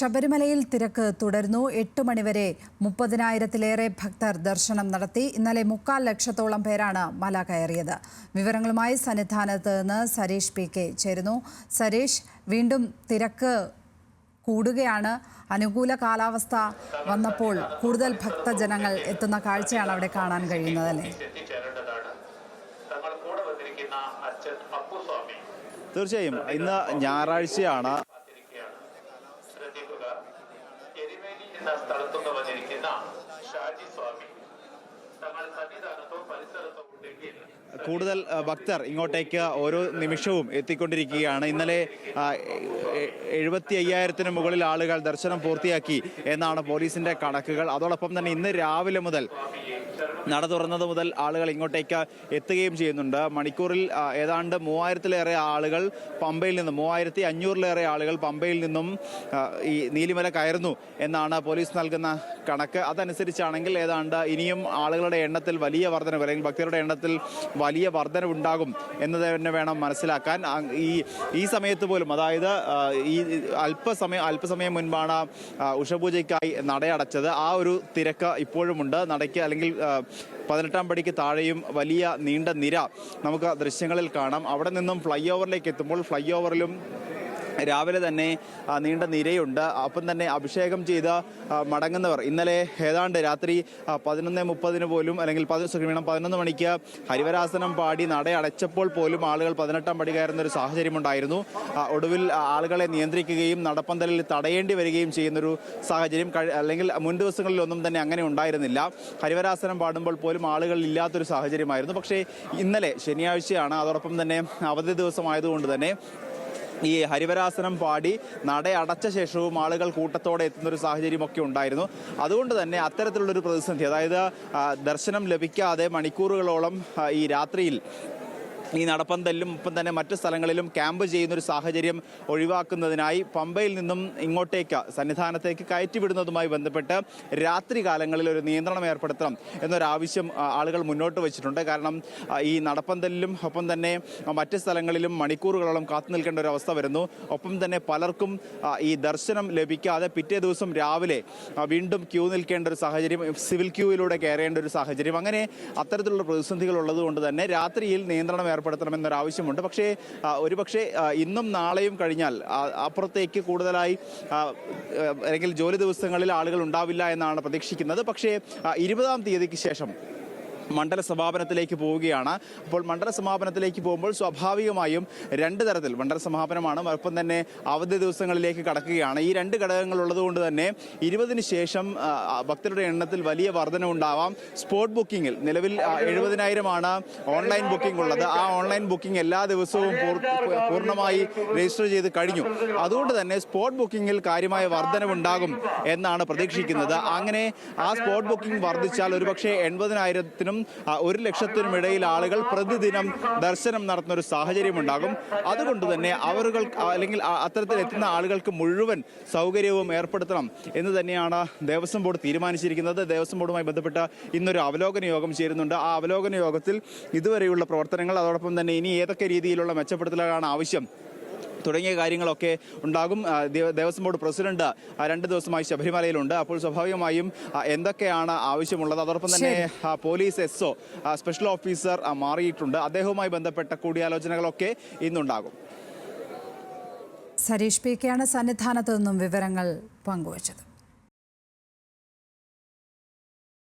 ശബരിമലയിൽ തിരക്ക് തുടരുന്നു. എട്ട് മണിവരെ മുപ്പതിനായിരത്തിലേറെ ഭക്തർ ദർശനം നടത്തി. ഇന്നലെ മുക്കാൽ ലക്ഷത്തോളം പേരാണ് മല കയറിയത്. വിവരങ്ങളുമായി സന്നിധാനത്ത് നിന്ന് സരീഷ് പി കെ ചേരുന്നു. സരീഷ് വീണ്ടും തിരക്ക് കൂടുകയാണ്. അനുകൂല കാലാവസ്ഥ വന്നപ്പോൾ കൂടുതൽ ഭക്തജനങ്ങൾ എത്തുന്ന കാഴ്ചയാണ് അവിടെ കാണാൻ കഴിയുന്നത് അല്ലേ? തീർച്ചയായും ഇന്ന് ഞായറാഴ്ചയാണ് എന്ന സ്ഥലത്തുനിന്ന് വന്നിരിക്കുന്ന ഷാജി സ്വാമി. കൂടുതൽ ഭക്തർ ഇങ്ങോട്ടേക്ക് ഓരോ നിമിഷവും എത്തിക്കൊണ്ടിരിക്കുകയാണ്. ഇന്നലെ എഴുപത്തി അയ്യായിരത്തിന് മുകളിൽ ആളുകൾ ദർശനം പൂർത്തിയാക്കി എന്നാണ് പോലീസിന്റെ കണക്കുകൾ. അതോടൊപ്പം തന്നെ ഇന്ന് രാവിലെ മുതൽ നട തുറന്നത് മുതൽ ആളുകൾ ഇങ്ങോട്ടേക്ക് എത്തുകയും ചെയ്യുന്നുണ്ട്. മണിക്കൂറിൽ ഏതാണ്ട് മൂവായിരത്തിലേറെ ആളുകൾ പമ്പയിൽ നിന്നും മൂവായിരത്തി അഞ്ഞൂറിലേറെ ആളുകൾ പമ്പയിൽ നിന്നും ഈ നീലിമല കയറുന്നു എന്നാണ് പോലീസ് നൽകുന്ന കണക്ക്. അതനുസരിച്ചാണെങ്കിൽ ഏതാണ്ട് ഇനിയും ആളുകളുടെ എണ്ണത്തിൽ വലിയ വർധനവ് അല്ലെങ്കിൽ ഭക്തരുടെ എണ്ണത്തിൽ വലിയ വർധനവുണ്ടാകും എന്നത് തന്നെ വേണം മനസ്സിലാക്കാൻ. ഈ ഈ സമയത്ത് പോലും അതായത് ഈ അല്പസമയം അല്പസമയം മുൻപാണ് ഉഷപൂജയ്ക്കായി നടയടച്ചത്. ആ ഒരു തിരക്ക് ഇപ്പോഴുമുണ്ട്. നടയ്ക്ക് അല്ലെങ്കിൽ പതിനെട്ടാം പടിക്ക് താഴെയും വലിയ നീണ്ട നിര നമുക്ക് ദൃശ്യങ്ങളിൽ കാണാം. അവിടെ നിന്നും ഫ്ലൈ ഓവറിലേക്ക് എത്തുമ്പോൾ ഫ്ലൈ ഓവറിലും രാവിലെ തന്നെ നീണ്ട നിരയുണ്ട്. അപ്പം തന്നെ അഭിഷേകം ചെയ്ത് മടങ്ങുന്നവർ. ഇന്നലെ ഏതാണ്ട് രാത്രി പതിനൊന്ന് മുപ്പതിന് പോലും അല്ലെങ്കിൽ ക്ഷമിക്കണം പതിനൊന്ന് മണിക്ക് ഹരിവരാസനം പാടി നട അടച്ചപ്പോൾ പോലും ആളുകൾ പതിനെട്ടാം പടി കയറുന്ന ഒരു സാഹചര്യമുണ്ടായിരുന്നു ഒടുവിൽ ആളുകളെ നിയന്ത്രിക്കുകയും നടപ്പന്തലിൽ തടയേണ്ടി വരികയും ചെയ്യുന്നൊരു സാഹചര്യം അല്ലെങ്കിൽ മുൻ ദിവസങ്ങളിലൊന്നും തന്നെ അങ്ങനെ ഉണ്ടായിരുന്നില്ല. ഹരിവരാസനം പാടുമ്പോൾ പോലും ആളുകൾ ഇല്ലാത്തൊരു സാഹചര്യമായിരുന്നു. പക്ഷേ ഇന്നലെ ശനിയാഴ്ചയാണ് അതോടൊപ്പം തന്നെ അവധി ദിവസമായതുകൊണ്ട് തന്നെ ഈ ഹരിവരാസനം പാടി നട അടച്ച ശേഷവും ആളുകൾ കൂട്ടത്തോടെ എത്തുന്ന ഒരു സാഹചര്യമൊക്കെ ഉണ്ടായിരുന്നു. അതുകൊണ്ട് തന്നെ അത്തരത്തിലുള്ളൊരു പ്രതിസന്ധി അതായത് ദർശനം ലഭിക്കാതെ മണിക്കൂറുകളോളം ഈ രാത്രിയിൽ ഈ നടപ്പന്തലിലും ഒപ്പം തന്നെ മറ്റ് സ്ഥലങ്ങളിലും ക്യാമ്പ് ചെയ്യുന്ന ഒരു സാഹചര്യം ഒഴിവാക്കുന്നതിനായി പമ്പയിൽ നിന്നും ഇങ്ങോട്ടേക്ക് സന്നിധാനത്തേക്ക് കയറ്റിവിടുന്നതുമായി ബന്ധപ്പെട്ട് രാത്രി കാലങ്ങളിൽ ഒരു നിയന്ത്രണം ഏർപ്പെടുത്തണം എന്നൊരാവശ്യം ആളുകൾ മുന്നോട്ട് വെച്ചിട്ടുണ്ട്. കാരണം ഈ നടപ്പന്തലിലും ഒപ്പം തന്നെ മറ്റ് സ്ഥലങ്ങളിലും മണിക്കൂറുകളോളം കാത്തു നിൽക്കേണ്ട ഒരു അവസ്ഥ വരുന്നു. ഒപ്പം തന്നെ പലർക്കും ഈ ദർശനം ലഭിക്കാതെ പിറ്റേ ദിവസം രാവിലെ വീണ്ടും ക്യൂ നിൽക്കേണ്ട ഒരു സാഹചര്യം സിവിൽ ക്യൂവിലൂടെ കയറേണ്ട ഒരു സാഹചര്യം അങ്ങനെ അത്തരത്തിലുള്ള പ്രതിസന്ധികൾ ഉള്ളതുകൊണ്ട് തന്നെ രാത്രിയിൽ നിയന്ത്രണം ആവശ്യമുണ്ട് പക്ഷേ ഒരുപക്ഷെ ഇന്നും നാളെയും കഴിഞ്ഞാൽ അപ്പുറത്തേക്ക് കൂടുതലായി അല്ലെങ്കിൽ ജോലി ദിവസങ്ങളിൽ ആളുകൾ ഉണ്ടാവില്ല എന്നാണ് പ്രതീക്ഷിക്കുന്നത്. പക്ഷേ ഇരുപതാം തീയതിക്ക് ശേഷം മണ്ഡല സമാപനത്തിലേക്ക് പോവുകയാണ്. അപ്പോൾ മണ്ഡല സമാപനത്തിലേക്ക് പോകുമ്പോൾ സ്വാഭാവികമായും രണ്ട് തരത്തിൽ മണ്ഡല സമാപനമാണ്. ഒപ്പം തന്നെ അവധി ദിവസങ്ങളിലേക്ക് കടക്കുകയാണ്. ഈ രണ്ട് ഘടകങ്ങൾ ഉള്ളതുകൊണ്ട് തന്നെ ഇരുപതിന് ശേഷം ഭക്തരുടെ എണ്ണത്തിൽ വലിയ വർധന ഉണ്ടാവാം. സ്പോട്ട് ബുക്കിങ്ങിൽ നിലവിൽ എഴുപതിനായിരമാണ് ഓൺലൈൻ ബുക്കിംഗ് ഉള്ളത്. ആ ഓൺലൈൻ ബുക്കിംഗ് എല്ലാ ദിവസവും പൂർണമായി രജിസ്റ്റർ ചെയ്ത് കഴിഞ്ഞു. അതുകൊണ്ട് തന്നെ സ്പോട്ട് ബുക്കിങ്ങിൽ കാര്യമായ വർധനവുണ്ടാകും എന്നാണ് പ്രതീക്ഷിക്കുന്നത്. അങ്ങനെ ആ സ്പോട്ട് ബുക്കിംഗ് വർദ്ധിച്ചാൽ ഒരുപക്ഷെ എൺപതിനായിരത്തിനും ഒരു ലക്ഷത്തിനും ഇടയിൽ ആളുകൾ പ്രതിദിനം ദർശനം നടത്തുന്ന ഒരു സാഹചര്യം ഉണ്ടാകും അതുകൊണ്ട് തന്നെ അവരുകൾ അല്ലെങ്കിൽ അത്തരത്തിൽ എത്തുന്ന ആളുകൾക്ക് മുഴുവൻ സൗകര്യവും ഏർപ്പെടുത്തണം എന്ന് തന്നെയാണ് ദേവസ്വം ബോർഡ് തീരുമാനിച്ചിരിക്കുന്നത്. ദേവസ്വം ബോർഡുമായി ബന്ധപ്പെട്ട ഇന്നൊരു അവലോകന യോഗം ചേരുന്നുണ്ട്. ആ അവലോകന യോഗത്തിൽ ഇതുവരെയുള്ള പ്രവർത്തനങ്ങൾ അതോടൊപ്പം തന്നെ ഇനി ഏതൊക്കെ രീതിയിലുള്ള മെച്ചപ്പെടുത്തലുകളാണ് ആവശ്യം തുടങ്ങിയ കാര്യങ്ങളൊക്കെ ഉണ്ടാകും. ദേവസ്വം ബോർഡ് പ്രസിഡന്റ് രണ്ട് ദിവസമായി ശബരിമലയിലുണ്ട്. അപ്പോൾ സ്വാഭാവികമായും എന്തൊക്കെയാണ് ആവശ്യമുള്ളത്? അതോടൊപ്പം തന്നെ police S O special officer മാറിയിട്ടുണ്ട്. അദ്ദേഹവുമായി ബന്ധപ്പെട്ട കൂടിയാലോചനകളൊക്കെ ഇന്നുണ്ടാകും. സരീഷ് പി കെയാണ് സന്നിധാനത്ത് നിന്നും വിവരങ്ങൾ പങ്കുവച്ചത്.